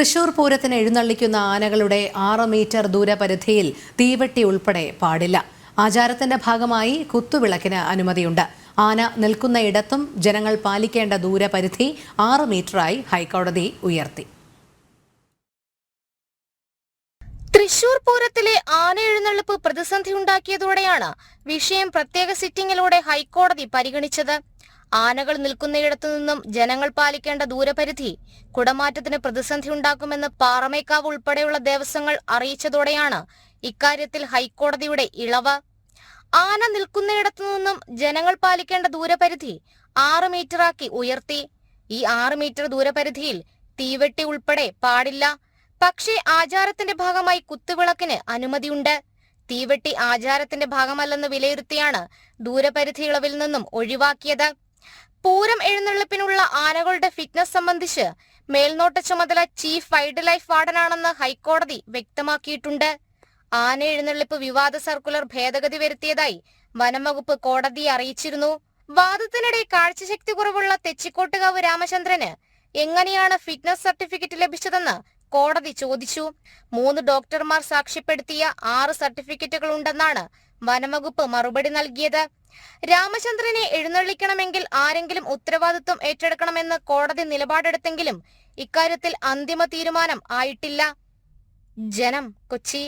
തൃശൂർ പൂരത്തിന് എഴുന്നള്ളിക്കുന്ന ആനകളുടെ ആറ് മീറ്റർ ദൂരപരിധിയിൽ തീവെട്ടി ഉൾപ്പെടെ പാടില്ല. ആചാരത്തിന്റെ ഭാഗമായി കുത്തുവിളക്കിന് അനുമതിയുണ്ട്. ആന നിൽക്കുന്ന ഇടത്തും ജനങ്ങൾ പാലിക്കേണ്ട ദൂരപരിധി ആറ് മീറ്ററായി ഹൈക്കോടതി ഉയർത്തി. തൃശൂർ പൂരത്തിലെ ആന എഴുന്നള്ളിപ്പ് പ്രതിസന്ധി ഉണ്ടാക്കിയതോടെയാണ് വിഷയം പ്രത്യേക സിറ്റിംഗിലൂടെ ഹൈക്കോടതി പരിഗണിച്ചത്. ആനകൾ നിൽക്കുന്നയിടത്തു നിന്നും ജനങ്ങൾ പാലിക്കേണ്ട ദൂരപരിധി കുടമാറ്റത്തിന് പ്രതിസന്ധി ഉണ്ടാക്കുമെന്ന് പാറമേക്കാവ് ഉൾപ്പെടെയുള്ള ദേവസ്വങ്ങൾ അറിയിച്ചതോടെയാണ് ഇക്കാര്യത്തിൽ ഹൈക്കോടതിയുടെ ഇളവ്. ആന നിൽക്കുന്നയിടത്തു നിന്നും ജനങ്ങൾ പാലിക്കേണ്ട ദൂരപരിധി ആറ് മീറ്ററാക്കി ഉയർത്തി. ഈ ആറ് മീറ്റർ ദൂരപരിധിയിൽ തീവെട്ടി ഉൾപ്പെടെ പാടില്ല. പക്ഷേ ആചാരത്തിന്റെ ഭാഗമായി കുത്തുവിളക്കിന് അനുമതിയുണ്ട്. തീവെട്ടി ആചാരത്തിന്റെ ഭാഗമല്ലെന്ന് വിലയിരുത്തിയാണ് ദൂരപരിധി ഇളവിൽ നിന്നും ഒഴിവാക്കിയത്. പൂരം എഴുന്നള്ളിപ്പിനുള്ള ആനകളുടെ ഫിറ്റ്നസ് സംബന്ധിച്ച് മേൽനോട്ട ചുമതല ചീഫ് വൈൽഡ് ലൈഫ് വാർഡനാണെന്ന് ഹൈക്കോടതി വ്യക്തമാക്കിയിട്ടുണ്ട്. ആന എഴുന്നള്ളിപ്പ് വിവാദ സർക്കുലർ ഭേദഗതി വരുത്തിയതായി വനംവകുപ്പ് കോടതിയെ അറിയിച്ചിരുന്നു. വാദത്തിനിടെ കാഴ്ചശക്തി കുറവുള്ള തെച്ചിക്കോട്ടുകാവ് രാമചന്ദ്രന് എങ്ങനെയാണ് ഫിറ്റ്നസ് സർട്ടിഫിക്കറ്റ് ലഭിച്ചതെന്ന് കോടതി ചോദിച്ചു. മൂന്ന് ഡോക്ടർമാർ സാക്ഷ്യപ്പെടുത്തിയ ആറ് സർട്ടിഫിക്കറ്റുകൾ ഉണ്ടെന്നാണ് വനംവകുപ്പ് മറുപടി നൽകിയത്. രാമചന്ദ്രനെ എഴുന്നള്ളിക്കണമെങ്കിൽ ആരെങ്കിലും ഉത്തരവാദിത്വം ഏറ്റെടുക്കണമെന്ന് കോടതി നിലപാടെടുത്തെങ്കിലും ഇക്കാര്യത്തിൽ അന്തിമ തീരുമാനം ആയിട്ടില്ല. ജനം കൊച്ചി.